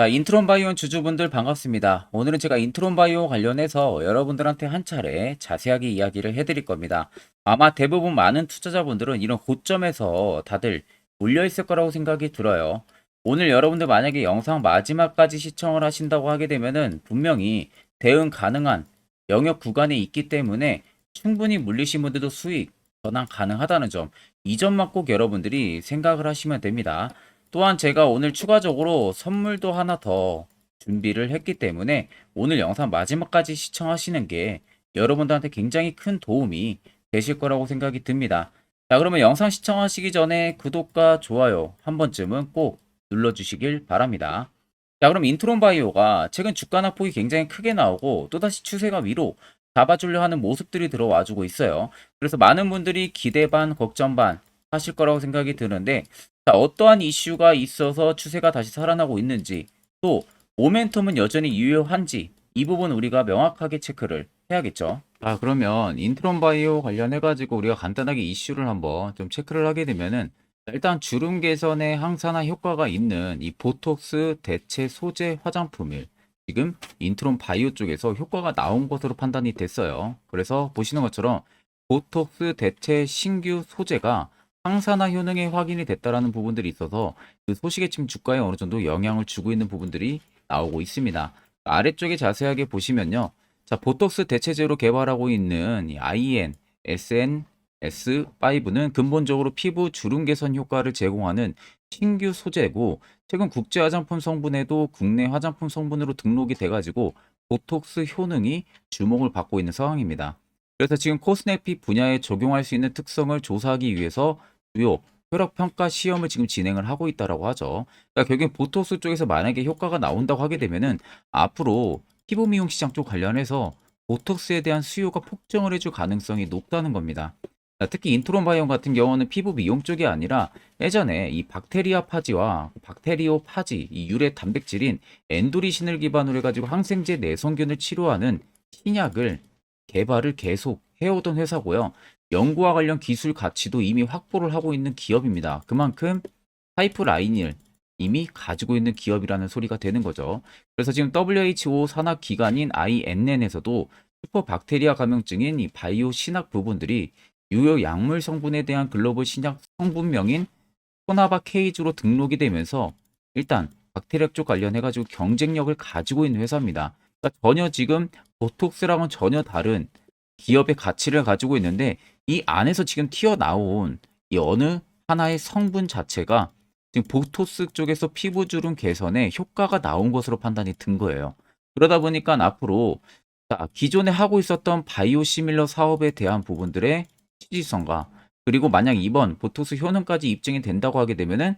자, 인트론 바이오 주주분들 반갑습니다. 오늘은 제가 인트론 바이오 관련해서 여러분들한테 한 차례 자세하게 이야기를 해드릴 겁니다. 아마 대부분 많은 투자자분들은 이런 고점에서 다들 몰려 있을 거라고 생각이 들어요. 오늘 여러분들 만약에 영상 마지막까지 시청을 하신다고 하게 되면은 분명히 대응 가능한 영역 구간에 있기 때문에 충분히 물리신 분들도 수익 전환 가능하다는 점, 이 점만 꼭 여러분들이 생각을 하시면 됩니다. 또한 제가 오늘 추가적으로 선물도 하나 더 준비를 했기 때문에 오늘 영상 마지막까지 시청하시는 게 여러분들한테 굉장히 큰 도움이 되실 거라고 생각이 듭니다. 자, 그러면 영상 시청하시기 전에 구독과 좋아요 한 번쯤은 꼭 눌러주시길 바랍니다. 자, 그럼 인트론 바이오가 최근 주가 낙폭이 굉장히 크게 나오고 또다시 추세가 위로 잡아주려 하는 모습들이 들어와주고 있어요. 그래서 많은 분들이 기대 반, 걱정 반 하실 거라고 생각이 드는데 자, 어떠한 이슈가 있어서 추세가 다시 살아나고 있는지, 또 모멘텀은 여전히 유효한지 이 부분 우리가 명확하게 체크를 해야겠죠. 아, 그러면 인트론 바이오 관련해 가지고 우리가 간단하게 이슈를 한번 좀 체크를 하게 되면은 자, 일단 주름 개선에 항산화 효과가 있는 이 보톡스 대체 소재 화장품을 지금 인트론 바이오 쪽에서 효과가 나온 것으로 판단이 됐어요. 그래서 보시는 것처럼 보톡스 대체 신규 소재가 항산화 효능이 확인이 됐다라는 부분들이 있어서 그 소식에 지금 주가에 어느 정도 영향을 주고 있는 부분들이 나오고 있습니다. 아래쪽에 자세하게 보시면요. 자, 보톡스 대체제로 개발하고 있는 이 IN, SN, S5는 근본적으로 피부 주름 개선 효과를 제공하는 신규 소재고 최근 국제 화장품 성분에도 국내 화장품 성분으로 등록이 돼가지고 보톡스 효능이 주목을 받고 있는 상황입니다. 그래서 지금 코스메틱 분야에 적용할 수 있는 특성을 조사하기 위해서 주요 혈압 평가 시험을 지금 진행을 하고 있다라고 하죠. 그러니까 결국엔 보톡스 쪽에서 만약에 효과가 나온다고 하게 되면은 앞으로 피부 미용 시장 쪽 관련해서 보톡스에 대한 수요가 폭증을 해줄 가능성이 높다는 겁니다. 자, 특히 인트론 바이옴 같은 경우는 피부 미용 쪽이 아니라 예전에 이 박테리아 파지와 박테리오 파지, 이 유래 단백질인 엔도리신을 기반으로 해가지고 항생제 내성균을 치료하는 신약을 개발을 계속 해오던 회사고요. 연구와 관련 기술 가치도 이미 확보를 하고 있는 기업입니다. 그만큼 파이프 라인을 이미 가지고 있는 기업이라는 소리가 되는 거죠. 그래서 지금 WHO 산하 기관인 INN에서도 슈퍼 박테리아 감염증인 이 바이오 신약 부분들이 유효 약물 성분에 대한 글로벌 신약 성분명인 소나바 케이즈로 등록이 되면서 일단 박테리아 쪽 관련해가지고 경쟁력을 가지고 있는 회사입니다. 그러니까 전혀 지금 보톡스랑은 전혀 다른 기업의 가치를 가지고 있는데 이 안에서 지금 튀어나온 이 어느 하나의 성분 자체가 지금 보토스 쪽에서 피부 주름 개선에 효과가 나온 것으로 판단이 든 거예요. 그러다 보니까 앞으로 자, 기존에 하고 있었던 바이오 시밀러 사업에 대한 부분들의 취지성과 그리고 만약 이번 보톡스 효능까지 입증이 된다고 하게 되면은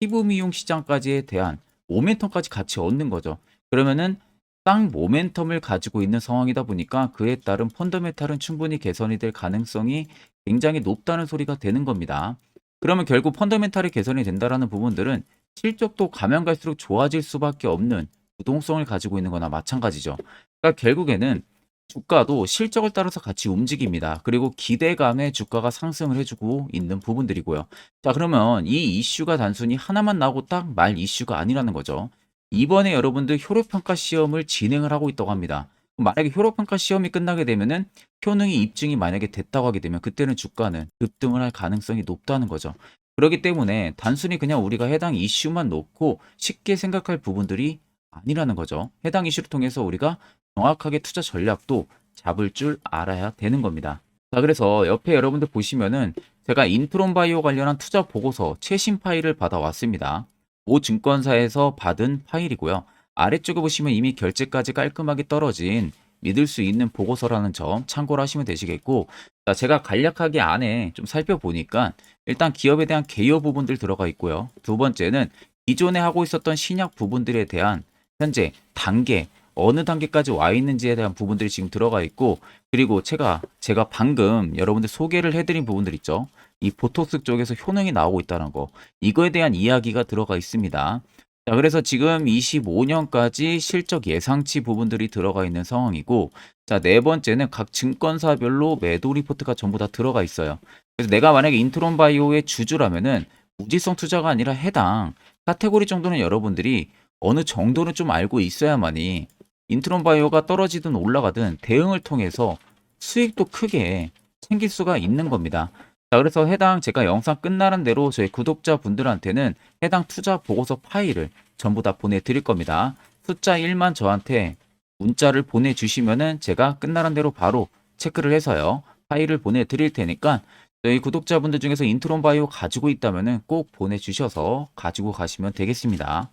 피부 미용 시장까지에 대한 모멘텀까지 같이 얻는 거죠. 그러면은 땅 모멘텀을 가지고 있는 상황이다 보니까 그에 따른 펀더메탈은 충분히 개선이 될 가능성이 굉장히 높다는 소리가 되는 겁니다. 그러면 결국 펀더멘탈이 개선이 된다라는 부분들은 실적도 가면 갈수록 좋아질 수밖에 없는 유동성을 가지고 있는 거나 마찬가지죠. 그러니까 결국에는 주가도 실적을 따라서 같이 움직입니다. 그리고 기대감에 주가가 상승을 해주고 있는 부분들이고요. 자, 그러면 이 이슈가 단순히 하나만 나오고 딱 말 이슈가 아니라는 거죠. 이번에 여러분들 효력평가 시험을 진행을 하고 있다고 합니다. 만약에 효력평가 시험이 끝나게 되면은 효능이 입증이 만약에 됐다고 하게 되면 그때는 주가는 급등을 할 가능성이 높다는 거죠. 그렇기 때문에 단순히 그냥 우리가 해당 이슈만 놓고 쉽게 생각할 부분들이 아니라는 거죠. 해당 이슈를 통해서 우리가 정확하게 투자 전략도 잡을 줄 알아야 되는 겁니다. 자, 그래서 옆에 여러분들 보시면은 제가 인트론 바이오 관련한 투자 보고서 최신 파일을 받아왔습니다. 모 증권사에서 받은 파일이고요. 아래쪽에 보시면 이미 결제까지 깔끔하게 떨어진 믿을 수 있는 보고서라는 점 참고를 하시면 되시겠고 자, 제가 간략하게 안에 좀 살펴보니까 일단 기업에 대한 개요 부분들 들어가 있고요. 두 번째는 기존에 하고 있었던 신약 부분들에 대한 현재 단계 어느 단계까지 와 있는지에 대한 부분들이 지금 들어가 있고 그리고 제가 제가 방금 여러분들 소개를 해드린 부분들 있죠. 이 보톡스 쪽에서 효능이 나오고 있다는 거 이거에 대한 이야기가 들어가 있습니다. 자, 그래서 지금 25년까지 실적 예상치 부분들이 들어가 있는 상황이고 자, 네 번째는 각 증권사별로 매도 리포트가 전부 다 들어가 있어요. 그래서 내가 만약에 인트론 바이오의 주주라면은 무지성 투자가 아니라 해당 카테고리 정도는 여러분들이 어느 정도는 좀 알고 있어야만이 인트론 바이오가 떨어지든 올라가든 대응을 통해서 수익도 크게 챙길 수가 있는 겁니다. 자, 그래서 해당 제가 영상 끝나는 대로 저희 구독자분들한테는 해당 투자 보고서 파일을 전부 다 보내드릴 겁니다. 숫자 1만 저한테 문자를 보내주시면은 제가 끝나는 대로 바로 체크를 해서요. 파일을 보내드릴 테니까 저희 구독자분들 중에서 인트론 바이오 가지고 있다면은 꼭 보내주셔서 가지고 가시면 되겠습니다.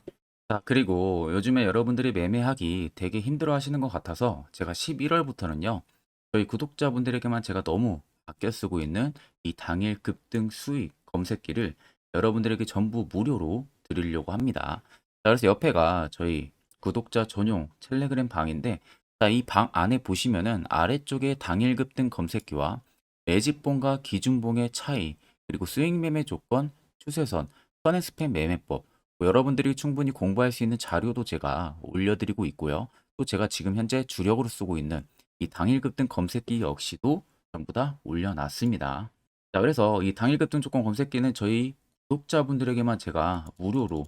자, 그리고 요즘에 여러분들이 매매하기 되게 힘들어 하시는 것 같아서 제가 11월부터는요, 저희 구독자분들에게만 제가 너무 아껴 쓰고 있는 이 당일 급등 수익 검색기를 여러분들에게 전부 무료로 드리려고 합니다. 자, 그래서 옆에가 저희 구독자 전용 텔레그램 방인데, 자, 이 방 안에 보시면은 아래쪽에 당일 급등 검색기와 매집봉과 기준봉의 차이, 그리고 스윙 매매 조건, 추세선, 선앤스팸 매매법, 뭐 여러분들이 충분히 공부할 수 있는 자료도 제가 올려드리고 있고요. 또 제가 지금 현재 주력으로 쓰고 있는 이 당일 급등 검색기 역시도 전부 다 올려놨습니다. 자, 그래서 이 당일 급등 조건 검색기는 저희 구독자분들에게만 제가 무료로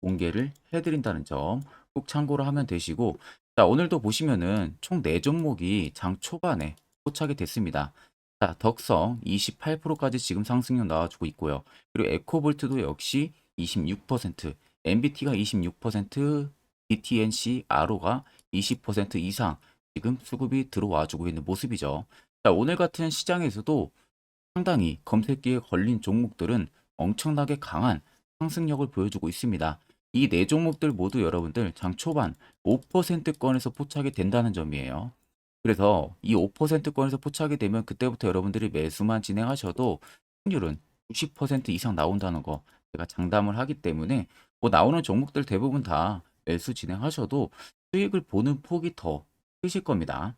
공개를 해드린다는 점 꼭 참고를 하면 되시고, 자, 오늘도 보시면은 총 4종목이 장 초반에 포착이 됐습니다. 자, 덕성 28%까지 지금 상승률 나와주고 있고요. 그리고 에코볼트도 역시 26%, MBT가 26%, BTNC, 아로가 20% 이상 지금 수급이 들어와주고 있는 모습이죠. 자, 오늘 같은 시장에서도 상당히 검색기에 걸린 종목들은 엄청나게 강한 상승력을 보여주고 있습니다. 이 네 종목들 모두 여러분들 장 초반 5%권에서 포착이 된다는 점이에요. 그래서 이 5%권에서 포착이 되면 그때부터 여러분들이 매수만 진행하셔도 확률은 60% 이상 나온다는 거 제가 장담을 하기 때문에 뭐 나오는 종목들 대부분 다 매수 진행하셔도 수익을 보는 폭이 더 크실 겁니다.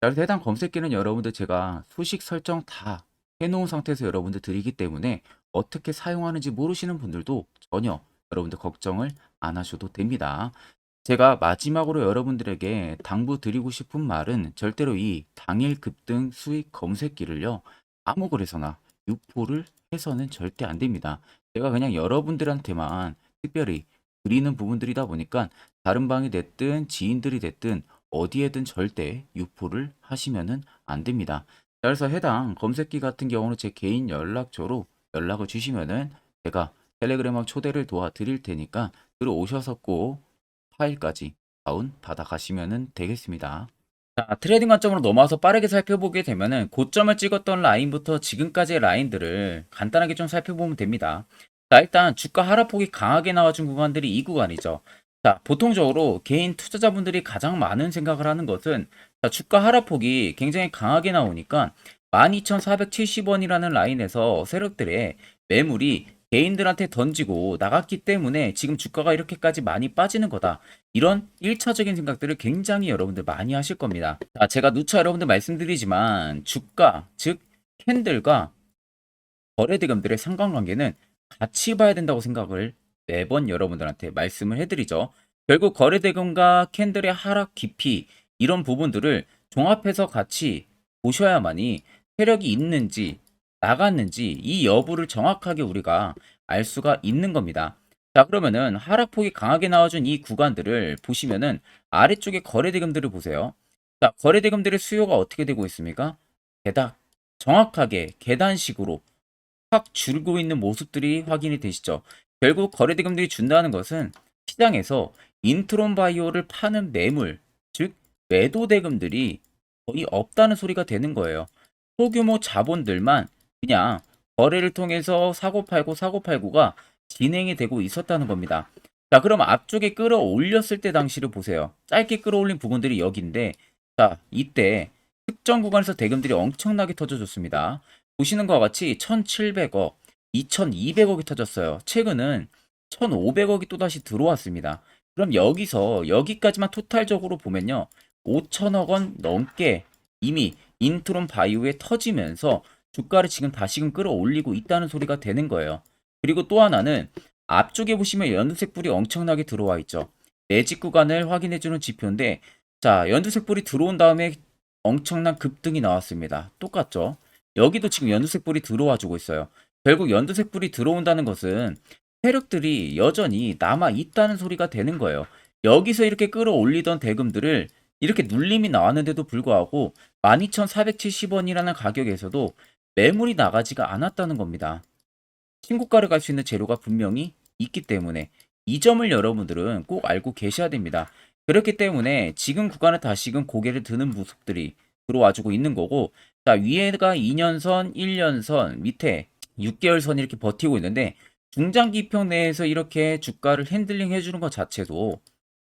자, 그래서 해당 검색기는 여러분들 제가 수식 설정 다 해놓은 상태에서 여러분들 드리기 때문에 어떻게 사용하는지 모르시는 분들도 전혀 여러분들 걱정을 안 하셔도 됩니다. 제가 마지막으로 여러분들에게 당부 드리고 싶은 말은 절대로 이 당일 급등 수익 검색기를요 아무 거래소나 유포를 해서는 절대 안 됩니다. 제가 그냥 여러분들한테만 특별히 드리는 부분들이다 보니까 다른 방이 됐든 지인들이 됐든 어디에든 절대 유포를 하시면은 안 됩니다. 자, 그래서 해당 검색기 같은 경우는 제 개인 연락처로 연락을 주시면은 제가 텔레그램 초대를 도와드릴 테니까 들어오셔서 꼭 파일까지 다운 받아 가시면 되겠습니다. 자, 트레이딩 관점으로 넘어와서 빠르게 살펴보게 되면은 고점을 찍었던 라인부터 지금까지의 라인들을 간단하게 좀 살펴보면 됩니다. 자, 일단 주가 하락폭이 강하게 나와준 구간들이 이 구간이죠. 자, 보통적으로 개인 투자자분들이 가장 많은 생각을 하는 것은 자, 주가 하락폭이 굉장히 강하게 나오니까 12,470원이라는 라인에서 세력들의 매물이 개인들한테 던지고 나갔기 때문에 지금 주가가 이렇게까지 많이 빠지는 거다. 이런 1차적인 생각들을 굉장히 여러분들 많이 하실 겁니다. 자, 제가 누차 여러분들 말씀드리지만 주가, 즉 캔들과 거래대금들의 상관관계는 같이 봐야 된다고 생각을 매번 여러분들한테 말씀을 해드리죠. 결국 거래 대금과 캔들의 하락 깊이 이런 부분들을 종합해서 같이 보셔야만이 세력이 있는지 나갔는지 이 여부를 정확하게 우리가 알 수가 있는 겁니다. 자, 그러면은 하락폭이 강하게 나와준 이 구간들을 보시면은 아래쪽에 거래대금들을 보세요. 자, 거래대금들의 수요가 어떻게 되고 있습니까? 게다 정확하게 계단식으로 확 줄고 있는 모습들이 확인이 되시죠. 결국 거래대금들이 준다는 것은 시장에서 인트론 바이오를 파는 매물, 즉 매도 대금들이 거의 없다는 소리가 되는 거예요. 소규모 자본들만 그냥 거래를 통해서 사고 팔고 사고 팔고가 진행이 되고 있었다는 겁니다. 자, 그럼 앞쪽에 끌어올렸을 때 당시를 보세요. 짧게 끌어올린 부분들이 여기인데, 자, 이때 특정 구간에서 대금들이 엄청나게 터져줬습니다. 보시는 것과 같이 1,700억, 2,200억이 터졌어요. 최근은 1,500억이 또다시 들어왔습니다. 그럼 여기서 여기까지만 토탈적으로 보면요. 5천억 원 넘게 이미 인트론 바이오에 터지면서 주가를 지금 다시금 끌어올리고 있다는 소리가 되는 거예요. 그리고 또 하나는 앞쪽에 보시면 연두색 불이 엄청나게 들어와 있죠. 매직 구간을 확인해주는 지표인데 자 연두색 불이 들어온 다음에 엄청난 급등이 나왔습니다. 똑같죠? 여기도 지금 연두색 불이 들어와 주고 있어요. 결국 연두색 불이 들어온다는 것은 세력들이 여전히 남아 있다는 소리가 되는 거예요. 여기서 이렇게 끌어올리던 대금들을 이렇게 눌림이 나왔는데도 불구하고 12,470원이라는 가격에서도 매물이 나가지가 않았다는 겁니다. 신고가를 갈 수 있는 재료가 분명히 있기 때문에 이 점을 여러분들은 꼭 알고 계셔야 됩니다. 그렇기 때문에 지금 구간에 다시금 고개를 드는 모습들이 들어와주고 있는 거고 자 위에가 2년선, 1년선, 밑에 6개월선 이렇게 버티고 있는데 중장기평 내에서 이렇게 주가를 핸들링 해주는 것 자체도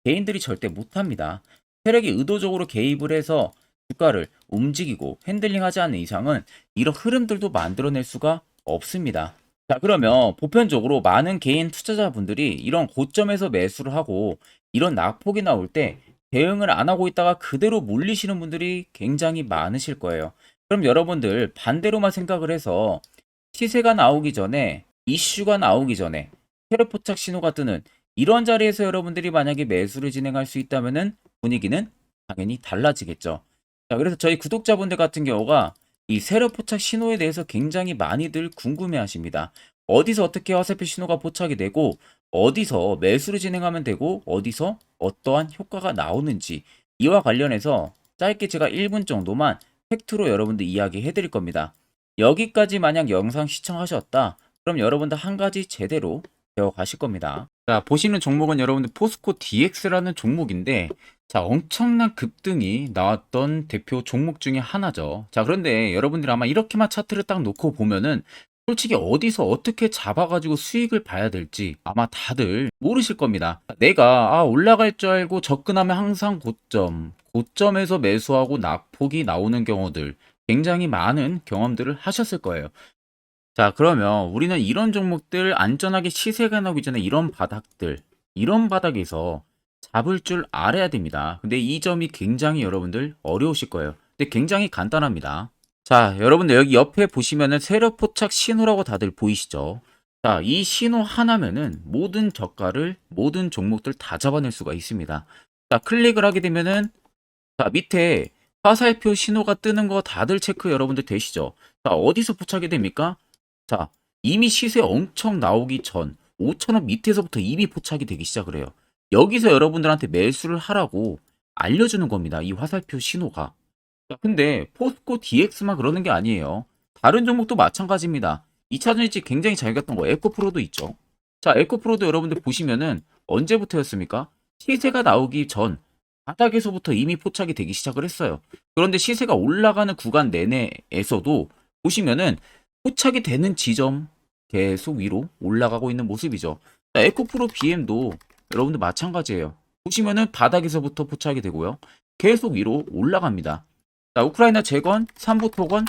개인들이 절대 못합니다. 세력이 의도적으로 개입을 해서 주가를 움직이고 핸들링하지 않는 이상은 이런 흐름들도 만들어낼 수가 없습니다. 자 그러면 보편적으로 많은 개인 투자자분들이 이런 고점에서 매수를 하고 이런 낙폭이 나올 때 대응을 안 하고 있다가 그대로 물리시는 분들이 굉장히 많으실 거예요. 그럼 여러분들 반대로만 생각을 해서 시세가 나오기 전에 이슈가 나오기 전에 테러포착 신호가 뜨는 이런 자리에서 여러분들이 만약에 매수를 진행할 수 있다면은 분위기는 당연히 달라지겠죠. 자, 그래서 저희 구독자분들 같은 경우가 이 세력 포착 신호에 대해서 굉장히 많이들 궁금해 하십니다. 어디서 어떻게 화살표 신호가 포착이 되고 어디서 매수를 진행하면 되고 어디서 어떠한 효과가 나오는지 이와 관련해서 짧게 제가 1분 정도만 팩트로 여러분들 이야기해 드릴 겁니다. 여기까지 만약 영상 시청하셨다. 그럼 여러분들 한 가지 제대로 배워 가실 겁니다. 자, 보시는 종목은 여러분들 포스코 DX라는 종목인데 자, 엄청난 급등이 나왔던 대표 종목 중에 하나죠. 자, 그런데 여러분들 아마 이렇게만 차트를 딱 놓고 보면은 솔직히 어디서 어떻게 잡아가지고 수익을 봐야 될지 아마 다들 모르실 겁니다. 내가 아, 올라갈 줄 알고 접근하면 항상 고점, 고점에서 매수하고 낙폭이 나오는 경우들 굉장히 많은 경험들을 하셨을 거예요. 자, 그러면 우리는 이런 종목들 안전하게 시세가 나오기 전에 이런 바닥들, 이런 바닥에서 잡을 줄 알아야 됩니다. 근데 이 점이 굉장히 여러분들 어려우실 거예요. 근데 굉장히 간단합니다. 자, 여러분들 여기 옆에 보시면은 세력 포착 신호라고 다들 보이시죠? 자, 이 신호 하나면은 모든 저가를 모든 종목들 다 잡아낼 수가 있습니다. 자, 클릭을 하게 되면은 자, 밑에 화살표 신호가 뜨는 거 다들 체크 여러분들 되시죠? 자, 어디서 포착이 됩니까? 자, 이미 시세 엄청 나오기 전 5천원 밑에서부터 이미 포착이 되기 시작을 해요. 여기서 여러분들한테 매수를 하라고 알려주는 겁니다. 이 화살표 신호가. 자, 근데 포스코 DX만 그러는 게 아니에요. 다른 종목도 마찬가지입니다. 2차 전지 굉장히 잘 갔던 거 에코프로도 있죠. 자, 에코프로도 여러분들 보시면은 언제부터였습니까? 시세가 나오기 전 바닥에서부터 이미 포착이 되기 시작을 했어요. 그런데 시세가 올라가는 구간 내내에서도 보시면은 포착이 되는 지점 계속 위로 올라가고 있는 모습이죠. 자, 에코프로 BM도 여러분들 마찬가지예요. 보시면은 바닥에서부터 포착이 되고요. 계속 위로 올라갑니다. 자, 우크라이나 재건, 삼부 토건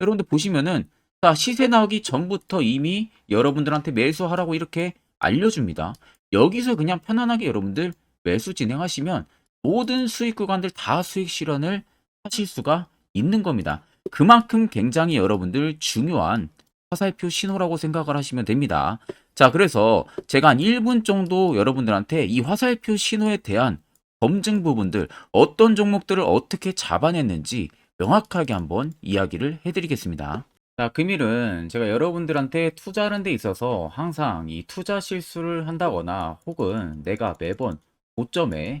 여러분들 보시면은 자, 시세 나오기 전부터 이미 여러분들한테 매수하라고 이렇게 알려줍니다. 여기서 그냥 편안하게 여러분들 매수 진행하시면 모든 수익 구간들 다 수익 실현을 하실 수가 있는 겁니다. 그만큼 굉장히 여러분들 중요한 화살표 신호라고 생각을 하시면 됩니다. 자, 그래서 제가 한 1분 정도 여러분들한테 이 화살표 신호에 대한 검증 부분들, 어떤 종목들을 어떻게 잡아냈는지 명확하게 한번 이야기를 해드리겠습니다. 자, 금일은 제가 여러분들한테 투자하는 데 있어서 항상 이 투자 실수를 한다거나 혹은 내가 매번 고점에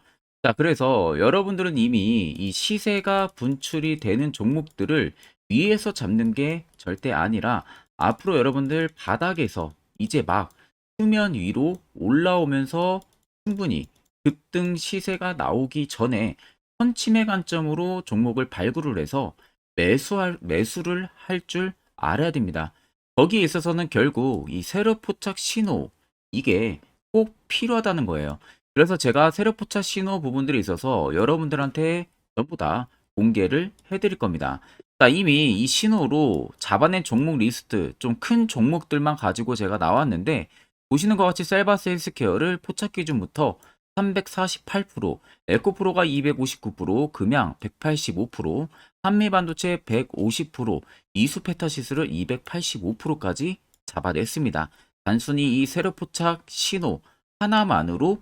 자, 그래서 여러분들은 이미 이 시세가 분출이 되는 종목들을 위에서 잡는 게 절대 아니라 앞으로 여러분들 바닥에서 이제 막 수면 위로 올라오면서 충분히 급등 시세가 나오기 전에 선침의 관점으로 종목을 발굴을 해서 매수할, 매수를 할 줄 알아야 됩니다. 거기에 있어서는 결국 이 세력 포착 신호 이게 꼭 필요하다는 거예요. 그래서 제가 세력 포착 신호 부분들이 있어서 여러분들한테 전부 다 공개를 해드릴 겁니다. 자, 이미 이 신호로 잡아낸 종목 리스트 좀 큰 종목들만 가지고 제가 나왔는데 보시는 것 같이 셀바스 헬스케어를 포착 기준부터 348%, 에코프로가 259%, 금양 185%, 한미반도체 150%, 이수페타시스를 285%까지 잡아냈습니다. 단순히 이 세로 포착 신호 하나만으로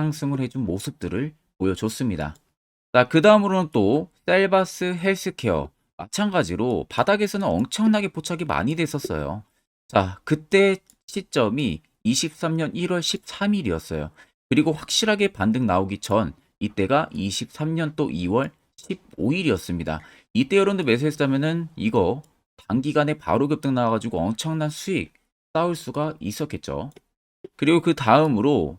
상승을 해준 모습들을 보여줬습니다. 자, 그 다음으로는 또 셀바스 헬스케어 마찬가지로 바닥에서는 엄청나게 포착이 많이 됐었어요. 자, 그때 시점이 23년 1월 13일이었어요. 그리고 확실하게 반등 나오기 전 이때가 23년 또 2월 15일이었습니다. 이때 여러분들 매수했다면은 이거 단기간에 바로 급등 나와가지고 엄청난 수익 쌓을 수가 있었겠죠. 그리고 그 다음으로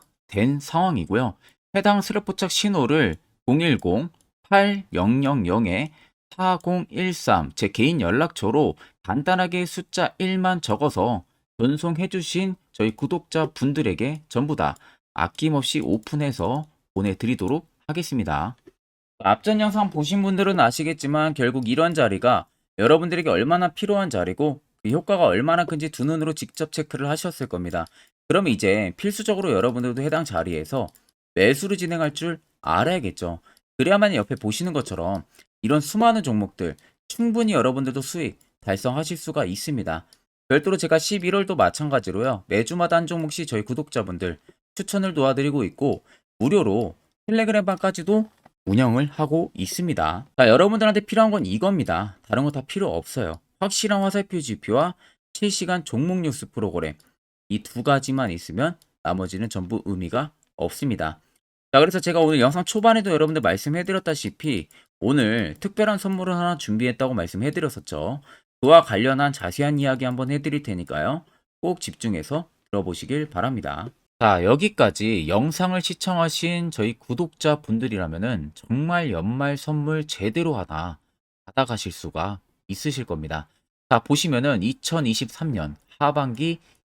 된 상황이고요. 해당 스레포착 신호를 010-8000에 4013 제 개인 연락처로 간단하게 숫자 1만 적어서 전송해 주신 저희 구독자 분들에게 전부 다 아낌없이 오픈해서 보내드리도록 하겠습니다. 앞전 영상 보신 분들은 아시겠지만 결국 이런 자리가 여러분들에게 얼마나 필요한 자리고 그 효과가 얼마나 큰지 두 눈으로 직접 체크를 하셨을 겁니다. 그러면 이제 필수적으로 여러분들도 해당 자리에서 매수를 진행할 줄 알아야겠죠. 그래야만 옆에 보시는 것처럼 이런 수많은 종목들 충분히 여러분들도 수익 달성하실 수가 있습니다. 별도로 제가 11월도 마찬가지로요. 매주마다 한 종목씩 저희 구독자분들 추천을 도와드리고 있고 무료로 텔레그램방까지도 운영을 하고 있습니다. 자, 여러분들한테 필요한 건 이겁니다. 다른 거 다 필요 없어요. 확실한 화살표 지표와 실시간 종목 뉴스 프로그램 이 두 가지만 있으면 나머지는 전부 의미가 없습니다. 자, 그래서 제가 오늘 영상 초반에도 여러분들 말씀해드렸다시피 오늘 특별한 선물을 하나 준비했다고 말씀해드렸었죠. 그와 관련한 자세한 이야기 한번 해드릴 테니까요. 꼭 집중해서 들어보시길 바랍니다. 자, 여기까지 영상을 시청하신 저희 구독자 분들이라면은 정말 연말 선물 제대로 하나 받아가실 수가 있으실 겁니다. 자, 보시면은 2023년 하반기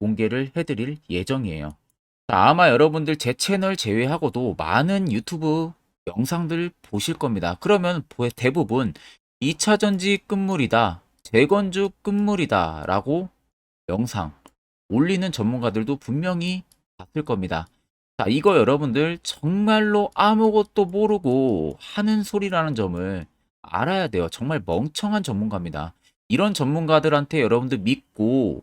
공개를 해드릴 예정이에요. 자, 아마 여러분들 제 채널 제외하고도 많은 유튜브 영상들 보실 겁니다. 그러면 보- 대부분 2차 전지 끝물이다, 재건주 끝물이다 라고 영상 올리는 전문가들도 분명히 봤을 겁니다. 자, 이거 여러분들 정말로 아무것도 모르고 하는 소리라는 점을 알아야 돼요. 정말 멍청한 전문가입니다. 이런 전문가들한테 여러분들 믿고